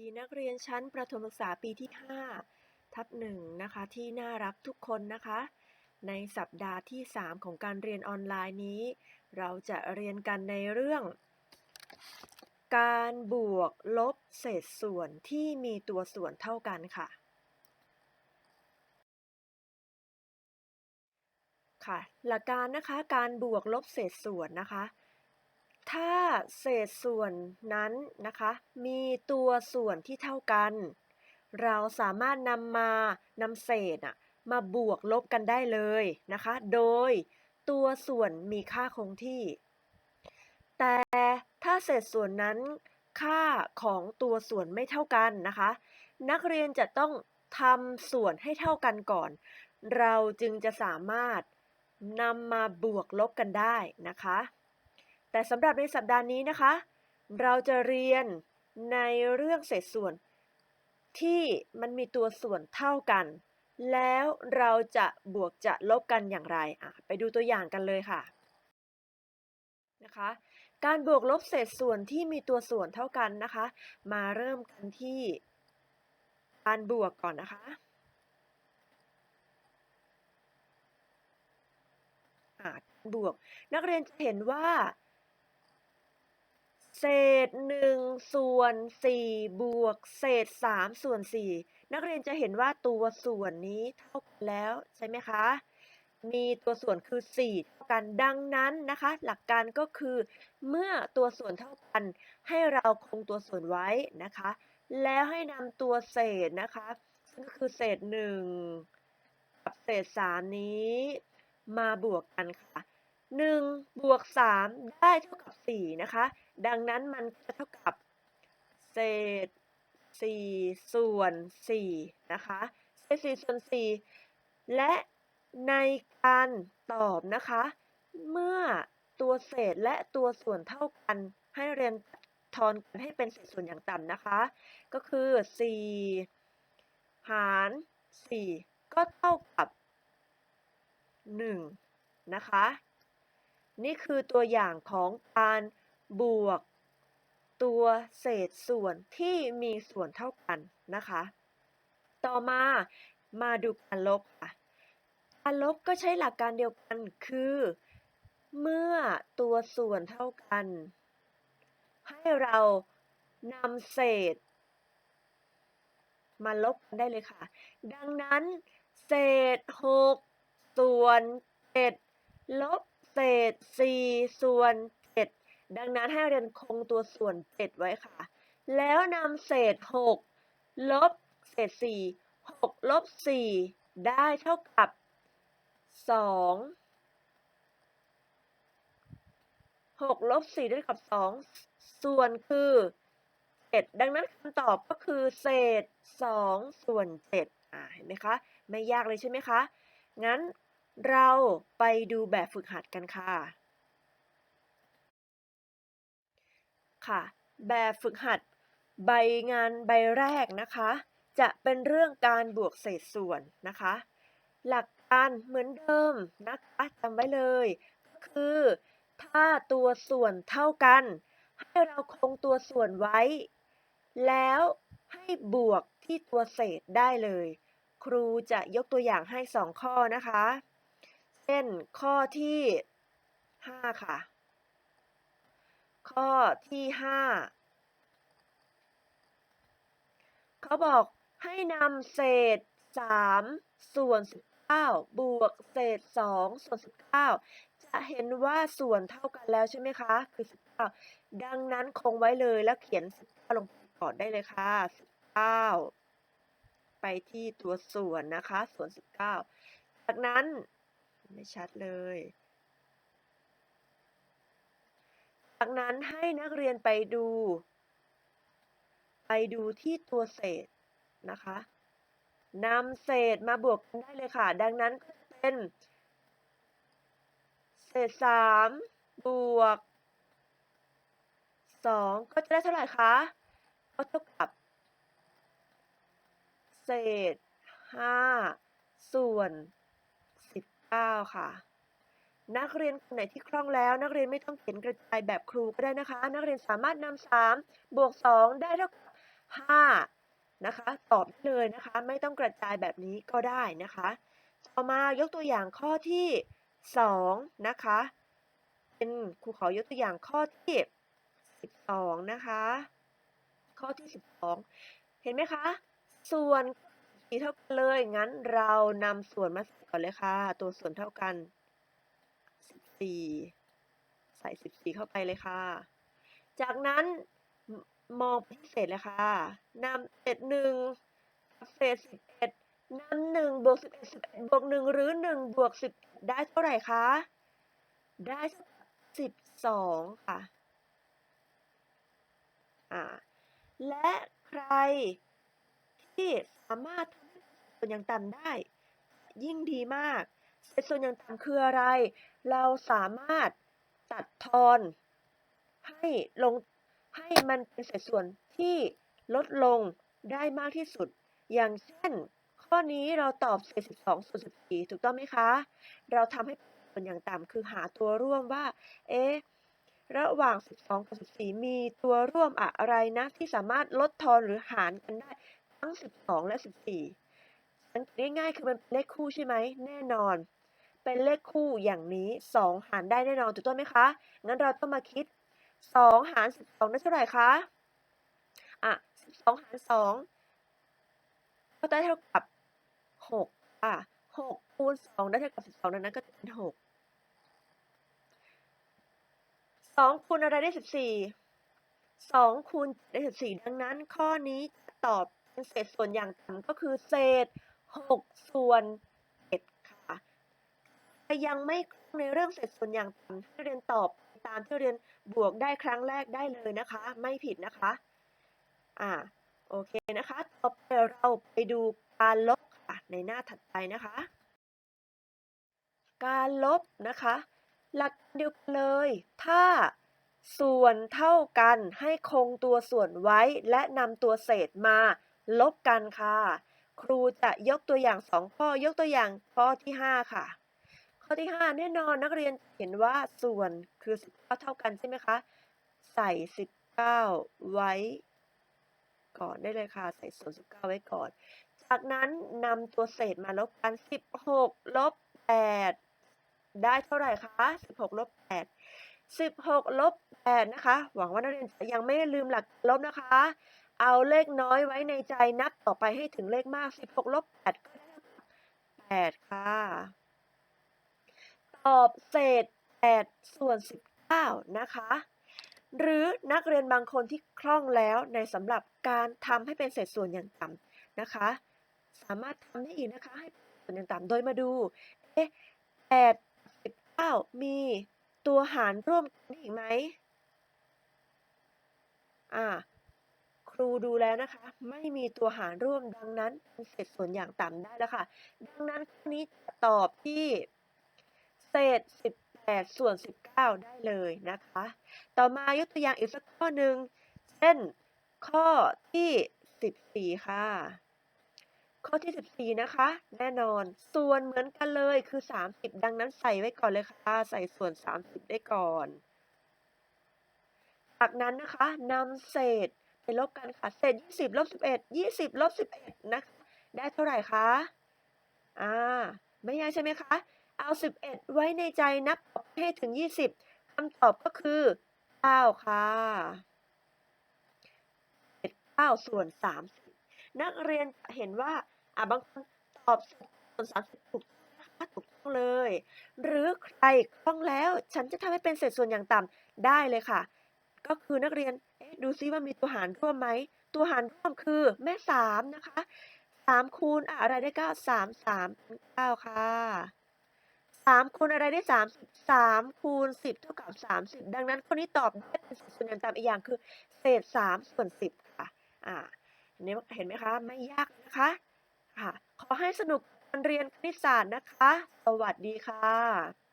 ดีนักเรียนชั้นประถมศึกษาปีที่ 5 ทับหนึ่งนะคะที่น่ารักทุกคนนะคะ ในสัปดาห์ที่ 3 ของการเรียนออนไลน์นี้ เราจะเรียนกันในเรื่อง การบวกลบเศษส่วนที่มีตัวส่วนเท่ากันค่ะ ค่ะ หลักการนะคะการบวกลบเศษส่วนนะคะ ถ้าเศษส่วนนั้นนะคะ มีตัวส่วนที่เท่ากัน เราสามารถนำมานำเศษอะมาบวกลบกันได้เลยนะคะ โดยตัวส่วนมีค่าคงที่ แต่ถ้าเศษส่วนนั้นค่าของตัวส่วนไม่เท่ากันนะคะ นักเรียนจะต้องทำส่วนให้เท่ากันก่อน เราจึงจะสามารถนำมาบวกลบกันได้นะคะ แต่สำหรับในสัปดาห์นี้นะคะ เราจะเรียนในเรื่องเศษส่วน ที่มันมีตัวส่วนเท่ากัน แล้วเราจะบวกจะลบกันอย่างไรอะไปดูตัวอย่างกันเลยค่ะนะคะการบวกลบเศษส่วนที่มีตัวส่วนเท่ากันนะคะ มาเริ่มกันที่การบวกก่อนนะคะอะบวก นักเรียนจะเห็นว่า เศษ1ส่วน4บวกเศษ3ส่วน4นักเรียนจะเห็นว่าตัวส่วนนี้เท่ากันแล้วใช่ไหมคะ มีตัวส่วนคือ4เท่ากันดังนั้นนะคะ หลักการก็คือ เมื่อตัวส่วนเท่ากัน ให้เราคงตัวส่วนไว้นะคะ แล้วให้นำตัวเศษนะคะซึ่งก็คือเศษ1กับเศษ3นี้มาบวกกันค่ะ1บวก3ได้เท่ากับ4นะคะ ดังนั้นมันจะเท่ากับเศษ4ส่วน4นะคะเศษ4ส่วน4และในการตอบนะคะ เมื่อตัวเศษและตัวส่วนเท่ากันให้เรียนทอนกันให้เป็นเศษส่วนอย่างต่ำนะคะ ก็คือ4หาร4ก็เท่ากับ1นะคะ นี่คือตัวอย่างของการ บวก ตัวเศษส่วนที่มีส่วนเท่ากันนะคะ ต่อมามาดูการลบค่ะการลบก็ใช้หลักการเดียวกันคือ เมื่อตัวส่วนเท่ากัน ให้เรานำเศษ มาลบกันได้เลยค่ะ ดังนั้น เศษ 6 ส่วน7ลบเศษ 4 ส่วน ดังนั้นให้เรียนคงตัวส่วน 7 ไว้ค่ะ แล้วนำเศษ 6 ลบเศษ 4 6 ลบ 4 ได้เท่ากับ 2 6 ลบ 4 ได้เท่ากับ 2 ส่วนคือ 7 ดังนั้นคำตอบก็คือเศษ 2 ส่วน 7 อ่าเห็นไหมคะ ไม่ยากเลยใช่ไหมคะ งั้นเราไปดูแบบฝึกหัดกันค่ะ ค่ะ แบบฝึกหัด ใบงานใบแรกนะคะ จะเป็นเรื่องการบวกเศษส่วนนะคะ หลักการเหมือนเดิมนะคะจำไว้เลย ก็คือ ถ้าตัวส่วนเท่ากัน ให้เราคงตัวส่วนไว้ แล้วให้บวกที่ตัวเศษได้เลย ครูจะยกตัวอย่างให้ 2 ข้อนะคะ เช่นข้อที่ 5 ค่ะ ข้อที่5เขาบอกให้นำเศษ3ส่วน19บเก้าบวกเศษ2ส่วน19จะเห็นว่าส่วนเท่ากันแล้วใช่ไหมคะ คือ19ดังนั้นคงไว้เลยแล้วเขียน19ลงก่อนได้เลยค่ะ19ไปที่ตัวส่วนนะคะ ส่วน19จากนั้นไม่ชัดเลย จากนั้นให้นักเรียนไปดู ไปดูที่ตัวเศษนะคะนำเศษมาบวกกันได้เลยค่ะ ดังนั้นก็จะเป็น เศษ3บวก2ก็จะได้เท่าไหร่คะก็เท่ากับ เศษ5ส่วน19ค่ะ นักเรียนคนไหนที่คล่องแล้ว นักเรียนไม่ต้องเขียนกระจายแบบครูก็ได้นะคะ นักเรียนสามารถนำ3บวก2ได้เท่ากับ5นะคะ ตอบได้เลยนะคะ ไม่ต้องกระจายแบบนี้ก็ได้นะคะ ต่อมายกตัวอย่างข้อที่ 2 นะคะ เป็นครูขอยกตัวอย่างข้อที่ 12 นะคะ ข้อที่ 12 เห็นไหมคะ ส่วนสีเท่ากันเลย งั้นเรานำส่วนมาใส่ก่อนเลยค่ะ ตัวส่วนเท่ากัน 14 ใส่ 14 เข้าไปเลยค่ะ จากนั้นมองไปที่เศษเลยค่ะนำเศษหนึ่งกับเศษ11นำหนึ่งบวก11 11บวกหนึ่งหรือหนึ่งบวก10ได้เท่าไหร่คะ ได้สิบสองค่ะ อ่า และใครที่สามารถทำให้ส่วนอย่างต่ำได้ ยิ่งดีมาก เศษส่วนอย่างต่ำคืออะไร เราสามารถตัดทอน ให้ลงให้มันเป็นสัดส่วนที่ลดลงได้มากที่สุด อย่างเช่น ข้อนี้เราตอบเศษ12ส่วน14ถูกต้องไหมคะ เราทำให้ส่วนอย่างต่ำคือหาตัวร่วมว่า เอ๊ะระหว่าง 12 กับ 14 มีตัวร่วมอะไรนะ ที่สามารถลดทอนหรือหารกันได้ทั้ง 12 และ 14สั ง่ายๆ คือมันเป็นเลขคู่ใช่ไหมแน่นอน เป็นเลขคู่อย่างนี้ 2 หารได้แน่นอนถูกต้องไหมคะ งั้นเราต้องมาคิด 2 หาร 12ได้เท่าไหร่คะ อะ 12 หาร2ก็ได้เท่ากับ 6 อะ 6 คูณ 2 ได้เท่ากับ 12ดังนั้นก็จะเป็น 6 2 คูณอะไรได้ 14 2คูณได้14ดังนั้นข้อนี้ตอบเป็นเศษส่วนอย่างต่ำก็คือเศษ 6 ส่วน7ค่ะแต่ยังไม่ในเรื่องเศษส่วนอย่างต่ำให้เรียนตอบตามที่เรียนบวกได้ครั้งแรกได้เลยนะคะ ไม่ผิดนะคะ อ่าโอเคนะคะ ต่อไปเราไปดูการลบค่ะในหน้าถัดไปนะคะ การลบนะคะ หลักเดียวกันเลย ถ้าส่วนเท่ากันให้คงตัวส่วนไว้และนำตัวเศษมาลบกันค่ะ ครูจะยกตัวอย่าง 2 ข้อยกตัวอย่างข้อที่ 5 ค่ะ ข้อที่ 5 แน่นอนนักเรียนเห็นว่าส่วนคือ 19 เท่ากันใช่ไหมคะ ใส่ 19 ไว้ก่อนได้เลยค่ะ ใส่ส่วน 19 ไว้ก่อน จากนั้นนำตัวเศษมาลบกัน 16 ลบ 8 ได้เท่าไหร่คะ 16 ลบ 8 16 ลบ 8 นะคะ หวังว่านักเรียนจะยังไม่ลืมหลักลบนะคะ เอาเลขน้อยไว้ในใจนับต่อไปให้ถึงเลขมาก 16ลบ8ก็ได้8ค่ะ ตอบเศษ8ส่วน 19 นะคะ หรือนักเรียนบางคนที่คล่องแล้วในสำหรับการทำให้เป็นเศษส่วนอย่างต่ำนะคะ สามารถทำได้อีกนะคะให้เป็นส่วนอย่างต่ำโดยมาดูเอ๊ะ8 19 มีตัวหารร่วมกันอีกไหมอ่า ครูดูแล้วนะคะ ไม่มีตัวหารร่วมดังนั้นเป็นเศษส่วนอย่างต่ำได้แล้วค่ะ ดังนั้นข้อนี้จะตอบที่เศษ 18 ส่วน 19 ได้เลยนะคะ ต่อมายกตัวอย่างอีกสักข้อหนึ่งเช่นข้อที่ 14 ค่ะ ข้อที่ 14 นะคะ แน่นอน ส่วนเหมือนกันเลยคือ 30 ดังนั้นใส่ไว้ก่อนเลยค่ะ ใส่ส่วน 30 ได้ก่อน จากนั้นนะคะนำเศษ ไปลบกันค่ะ เศษ20ลบ11 20ลบ11นะคะ ได้เท่าไหร่คะ อ่า ไม่ยากใช่ไหมคะ เอา11ไว้ในใจนับให้ถึง20คำตอบก็คือ9ค่ะ9ส่วน30นักเรียนเห็นว่า อ่าบางคนตอบส่วน30ถูกนะคะถูกต้องเลย หรือใครคล่องแล้ว ฉันจะทำให้เป็นเศษส่วนอย่างต่ำได้เลยค่ะ ก็คือนักเรียน ดูซิว่ามีตัวหารร่วมไหม ตัวหารร่วมคือแม่3นะคะ3คูณอะไรได้9 3 3เป็น9ค่ะ3คูณอะไรได้30 3คูณ10เท่ากับ30ดังนั้นข้อนี้ตอบได้เป็นส่วนอย่างต่ำอีกอย่างคือ เศษ3ส่วน10ค่ะ อ่าเห็นไหมคะ ไม่ยากนะคะ ค่ะ ขอให้สนุกการเรียนคณิตศาสตร์นะคะ สวัสดีค่ะ